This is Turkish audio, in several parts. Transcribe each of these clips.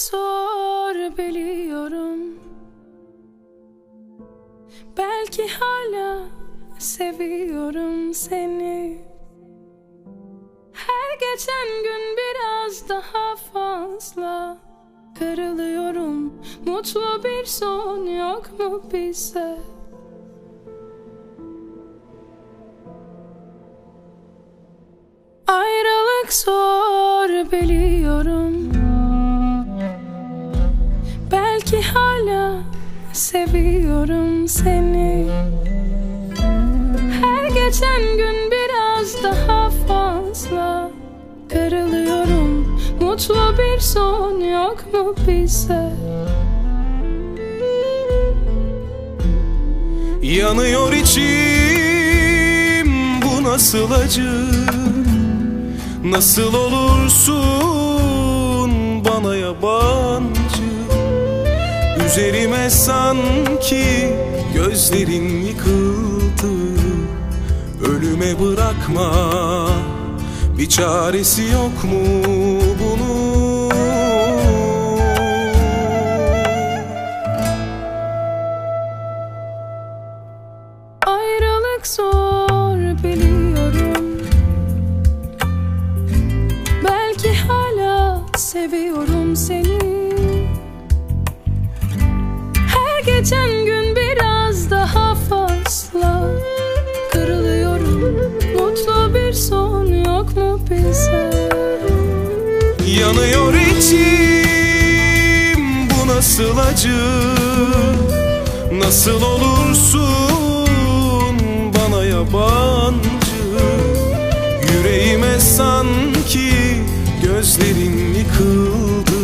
zor biliyorum. Belki hala seviyorum seni. Her geçen gün biraz daha fazla Kırılıyorum. Mutlu bir son yok mu bize? Ayrılık zor biliyorum Belki hala seviyorum seni. Her geçen gün biraz daha fazla Kırılıyorum. Mutlu bir son yok mu bize? Yanıyor içim bu nasıl acı? Nasıl olursun bana yabancı Üzerime sanki gözlerin yıkıldı. Ölüme bırakma bir çaresi yok mu bunun? Ayrılık zor biliyorum. Belki hala seviyorum geçen gün biraz daha fazla. Kırılıyorum. Mutlu bir son yok mu bize? Yanıyor içim. Bu nasıl acı? Nasıl olursun bana yabancı? Yüreğime sanki gözlerin yıkıldı.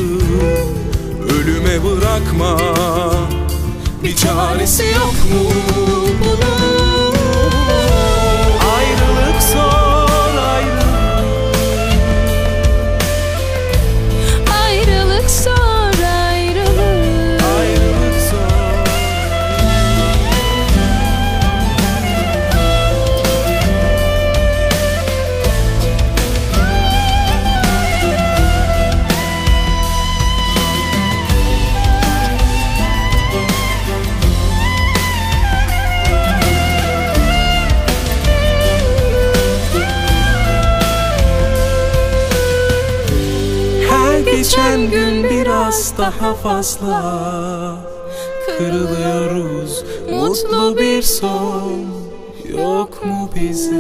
Ölüme bırakma çaresi yok mu geçen gün biraz daha fazla Kırılıyoruz. Mutlu bir son Yok mu bize